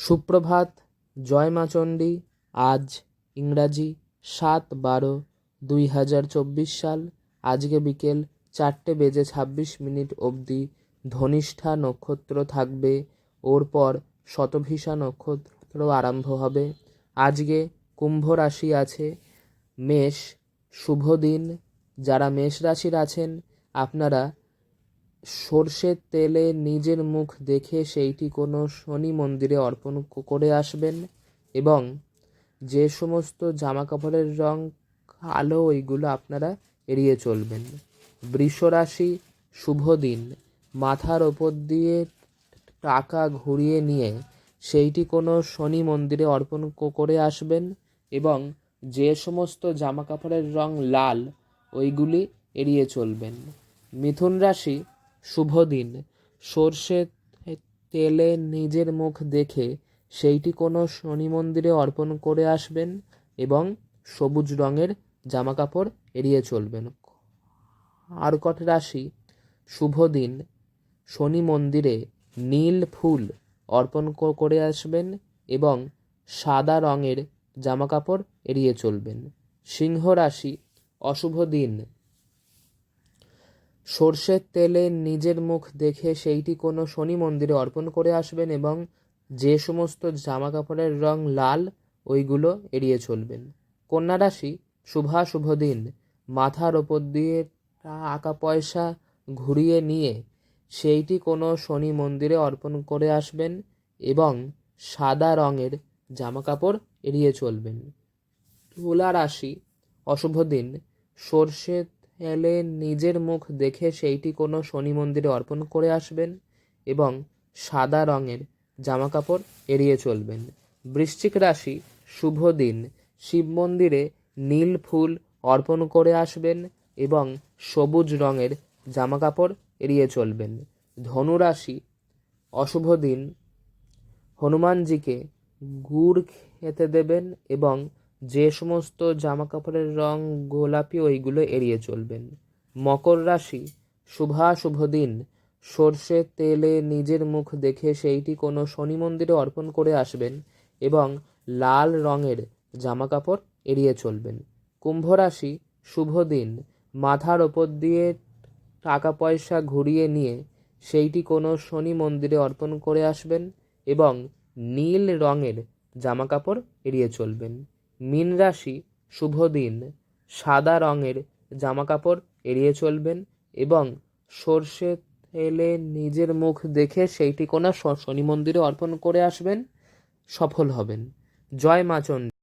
সুপ্রভাত, জয় মা চণ্ডী, আজ ইংরাজি সাত বারো দুই হাজার চব্বিশ সাল। আজকে বিকেল চারটে বেজে ছাব্বিশ মিনিট অবধি ধনিষ্ঠা নক্ষত্র থাকবে। ওর পর শতভিষা নক্ষত্র আরম্ভ হবে। আজকে কুম্ভ রাশি আছে। মেষ, শুভ দিন। যারা মেষ রাশির আছেন, আপনারা সর্ষের তেলে নিজের মুখ দেখে সেইটি কোনো শনি মন্দিরে অর্পণ করে আসবেন এবং যে সমস্ত জামা কাপড়ের রং কালো, ওইগুলো আপনারা এড়িয়ে চলবেন। বৃষ রাশি শুভ দিন। মাথার ওপর দিয়ে টাকা ঘুরিয়ে নিয়ে সেইটি কোনো শনি মন্দিরে অর্পণ করে আসবেন এবং যে সমস্ত জামা কাপড়ের রং লাল, ওইগুলি এড়িয়ে চলবেন। মিথুন রাশি শুভ দিন। সর্ষে তেলে নিজের মুখ দেখে সেইটি কোনো শনি মন্দিরে অর্পণ করে আসবেন এবং সবুজ রঙের জামা কাপড় এড়িয়ে চলবেন। কর্কট রাশি, শুভ দিন। শনি মন্দিরে নীল ফুল অর্পণ করে আসবেন এবং সাদা রঙের জামা কাপড় এড়িয়ে চলবেন। সিংহ রাশি, অশুভ দিন। সর্ষের তেলে নিজের মুখ দেখে সেইটি কোনো শনি মন্দিরে অর্পণ করে আসবেন এবং যে সমস্ত জামা কাপড়ের রং লাল, ওইগুলো এড়িয়ে চলবেন। কন্যা রাশি, শুভা শুভ দিন। মাথার ওপর দিয়ে টাকা পয়সা ঘুরিয়ে নিয়ে সেইটি কোনো শনি মন্দিরে অর্পণ করে আসবেন এবং সাদা রঙের জামা কাপড় এড়িয়ে চলবেন। তুলা রাশি, অশুভ দিন। সর্ষে তেলে নিজের মুখ দেখে সেইটি কোনো শনি মন্দিরে অর্পণ করে আসবেন এবং সাদা রঙের জামা কাপড় এড়িয়ে চলবেন। বৃশ্চিক রাশি, শুভ দিন। শিব মন্দিরে নীল ফুল অর্পণ করে আসবেন এবং সবুজ রঙের জামা কাপড় এড়িয়ে চলবেন। ধনুরাশি অশুভ দিন। হনুমানজিকে গুড় খেতে দেবেন এবং যে সমস্ত জামা কাপড়ের রং গোলাপি ওইগুলো এড়িয়ে চলবেন। মকর রাশি, শুভা শুভ দিন। সর্ষে তেলে নিজের মুখ দেখে সেইটি কোনো শনি মন্দিরে অর্পণ করে আসবেন এবং লাল রঙের জামা কাপড় এড়িয়ে চলবেন। কুম্ভ রাশি, শুভ দিন। মাথার ওপর দিয়ে টাকা পয়সা ঘুরিয়ে নিয়ে সেইটি কোনো শনি মন্দিরে অর্পণ করে আসবেন এবং নীল রঙের জামা কাপড় এড়িয়ে চলবেন। মীন রাশি শুভ দিন। সাদা রঙের জামা কাপড় এড়িয়ে চলবেন এবং সর্ষে তেলে নিজের মুখ দেখে সেইটি কোনো শনি মন্দিরে অর্পণ করে আসবেন। সফল হবেন। জয় মা চণ্ডী